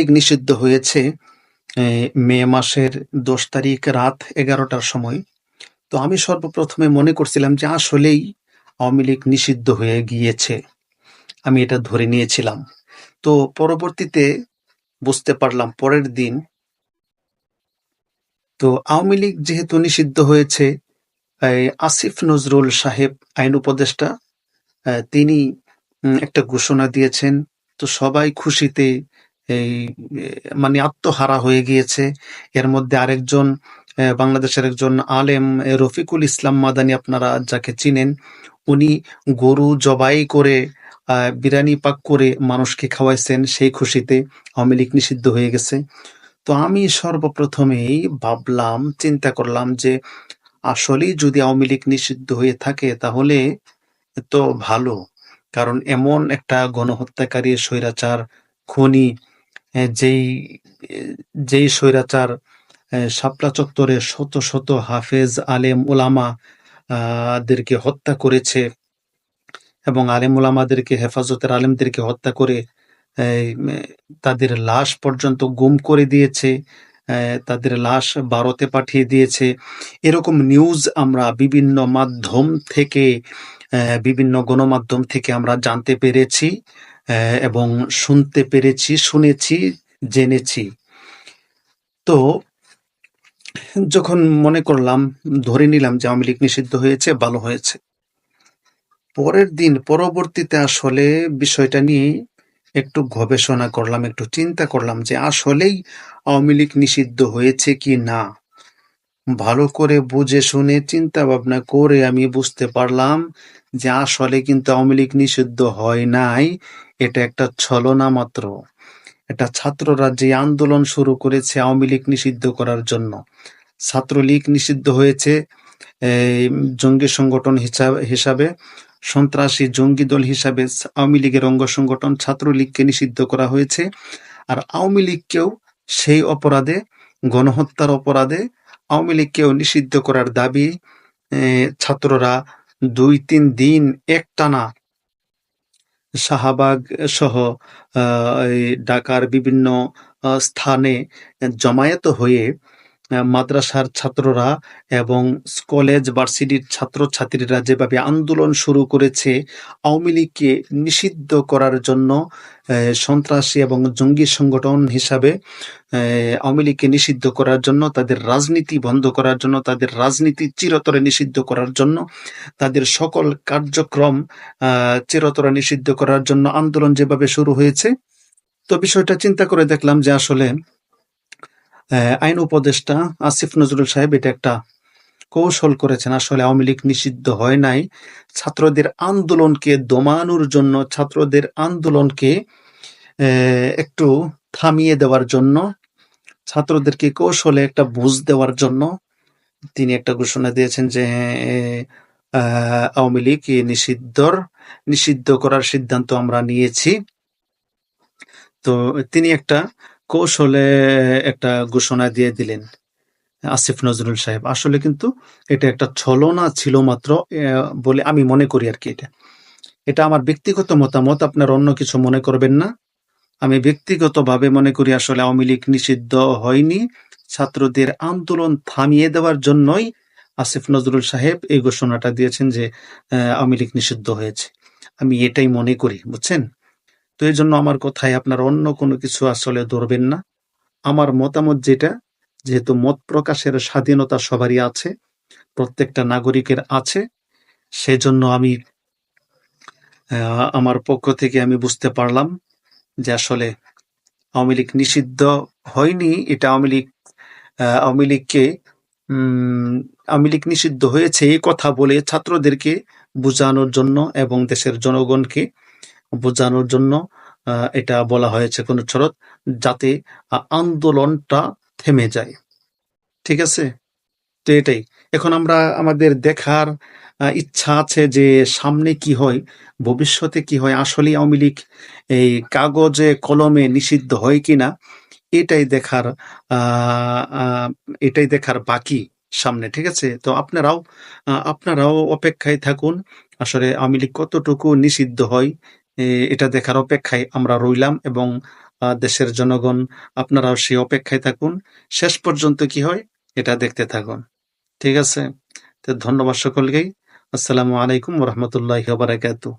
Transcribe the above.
লীগ নিষিদ্ধ হয়েছে মে মাসের দশ তারিখ রাত এগারোটার সময়। তো আমি সর্বপ্রথমে মনে করছিলাম যে আসলেই আওয়ামী লীগ নিষিদ্ধ হয়ে গিয়েছে। আমি এটা ধরে নিয়েছিলাম। তো পরবর্তীতে বুঝতে পারলাম পরের দিন, তো আওয়ামী লীগ যেহেতু নিষিদ্ধ হয়েছে আসিফ নজরুল সাহেব আইন উপদেষ্টা তিনি একটা ঘোষণা দিয়েছেন, তো সবাই খুশিতে এই মানে আত্মহারা হয়ে গিয়েছে। এর মধ্যে আরেকজন বাংলাদেশের একজন আলেম রফিকুল ইসলাম মাদানি আপনারা যাকে চিনেন, উনি গরু জবাই করে বিরিয়ানি পাক করে মানুষকে খাওয়াইছেন, সেই খুশিতে আওয়ামী লীগ নিষিদ্ধ হয়ে গেছে। তো আমি সর্বপ্রথমেই ভাবলাম, চিন্তা করলাম যে আসলেই যদি আওয়ামী লীগ নিষিদ্ধ হয়ে থাকে তাহলে তো ভালো। কারণ এমন একটা গণহত্যাকারী, স্বৈরাচার, খনি যেই যেই স্বৈরাচার শাপলা চত্বরে শত শত হাফেজ, আলেম ওলামা দেরকে হত্যা করেছে এবং আলেম ওলামাদেরকে হেফাজতের আলেমদেরকে হত্যা করে তাদের লাশ পর্যন্ত গুম করে দিয়েছে তাদের লাশ ভারতে পাঠিয়ে দিয়েছে। এরকম নিউজ আমরা বিভিন্ন মাধ্যম থেকে বিভিন্ন গণমাধ্যম থেকে আমরা জানতে পেরেছি। এবং শুনতে পেরেছি, শুনেছি, জেনেছি। তো যখন মনে করলাম, ধরে নিলাম যে আওয়ামী লীগ নিষিদ্ধ হয়েছে, ভালো হয়েছে। পরের দিন, পরবর্তীতে আসলে বিষয়টা নিয়ে একটু গবেষণা করলাম, একটু চিন্তা করলাম যে আসলেই আওয়ামী লীগ নিষিদ্ধ হয়েছে কি না? ভালো করে বুঝে শুনে, চিন্তা ভাবনা করে আমি বুঝতে পারলাম যে আসলে কিন্তু আওয়ামী লীগ নিষিদ্ধ হয় নাই। এটা একটা ছলনা মাত্র। এটা ছাত্ররা যে আন্দোলন শুরু করেছে আওয়ামী লীগ নিষিদ্ধ করার জন্য। ছাত্রলীগ নিষিদ্ধ হয়েছে জঙ্গি সংগঠন হিসাবে সন্ত্রাসী জঙ্গি দল হিসাবে আওয়ামী লীগের অঙ্গ সংগঠন ছাত্রলীগকে নিষিদ্ধ করা হয়েছে। আর আওয়ামী লীগকেও সেই অপরাধে, গণহত্যার অপরাধে আওয়ামী লীগকেও নিষিদ্ধ করার দাবি ছাত্ররা দুই তিন দিন একটানা শাহবাগ সহ ঢাকার বিভিন্ন স্থানে জমায়েত হয়ে মাদ্রাসার ছাত্ররা এবং কলেজ, ভার্সিটির ছাত্রছাত্রীরা যেভাবে আন্দোলন শুরু করেছে, আওয়ামী লীগকে নিষিদ্ধ করার জন্য সন্ত্রাসী এবং জঙ্গি সংগঠন হিসাবে আওয়ামী লীগকে নিষিদ্ধ করার জন্য, তাদের রাজনীতি বন্ধ করার জন্য, তাদের রাজনীতি চিরতরে নিষিদ্ধ করার জন্য, তাদের সকল কার্যক্রম চিরতরে নিষিদ্ধ করার জন্য আন্দোলন যেভাবে শুরু হয়েছে, তো বিষয়টা চিন্তা করে দেখলাম যে আসলে আইন উপদেষ্টা আসিফ নজরুল সাহেব এটা একটা কৌশল করেছেন। আসলে আওয়ামী লীগ নিষিদ্ধ হয় নাই। ছাত্রদের আন্দোলনকে দমানোর জন্য, ছাত্রদের আন্দোলনকে একটু থামিয়ে দেওয়ার জন্য, ছাত্রদেরকে কৌশলে একটা বুঝ দেওয়ার জন্য তিনি একটা ঘোষণা দিয়েছেন যে আওয়ামী লীগ নিষিদ্ধর, নিষিদ্ধ করার সিদ্ধান্ত আমরা নিয়েছি। তো তিনি একটা কৌশলে একটা ঘোষণা দিয়ে দিলেন আসিফ নজরুল সাহেব। আসলে কিন্তু এটা একটা ছলনা ছিল মাত্র বলে আমি মনে করি আর কি এটা। এটা আমার ব্যক্তিগত মতামত, আপনার অন্য কিছু মনে করবেন না। আমি ব্যক্তিগতভাবে মনে করি আসলে আওয়ামী লীগ নিষিদ্ধ হয়নি। ছাত্রদের আন্দোলন থামিয়ে দেওয়ার জন্যই আসিফ নজরুল সাহেব এই ঘোষণাটা দিয়েছেন যে আওয়ামী লীগ নিষিদ্ধ হয়েছে। আমি এটাই মনে করি, বুঝছেন? তো এই জন্য আমার কথায় আপনার অন্য কোনো কিছু আসলে ধরবেন না। আমার মতামত যেটা, যেহেতু মত প্রকাশের স্বাধীনতা সবারই আছে, প্রত্যেকটা নাগরিকের আছে, সেজন্য আমি আমার পক্ষ থেকে আমি বুঝতে পারলাম যে আসলে আওয়ামী লীগ নিষিদ্ধ হয়নি, এটা আওয়ামী লীগ আওয়ামী লীগকে আওয়ামী লীগ নিষিদ্ধ হয়েছে এই কথা বলে ছাত্রদেরকে বোঝানোর জন্য এবং দেশের জনগণকে বোঝানোর জন্য এটা বলা হয়েছে কোন শরৎ, যাতে আন্দোলনটা থেমে যায়। ঠিক আছে? তো এটাই। এখন আমরা আমাদের দেখার ইচ্ছা আছে যে সামনে কি হয়, ভবিষ্যতে কি হয় আসলে আওয়ামী লীগ এই কাগজে, কলমে নিষিদ্ধ হয় কিনা, এটাই দেখার এটাই দেখার বাকি সামনে। ঠিক আছে? তো আপনারাও আপনারাও অপেক্ষায় থাকুন। আসলে আওয়ামী লীগ কতটুকু নিষিদ্ধ হয় এটা দেখার অপেক্ষায় আমরা রইলাম এবং দেশের জনগণ, আপনারাও সেই অপেক্ষায় থাকুন। শেষ পর্যন্ত কি হয়, এটা দেখতে থাকুন। ঠিক আছে? তো ধন্যবাদ সকলকেই। আসসালামু আলাইকুম রহমতুল্লাহ বারাকাতু।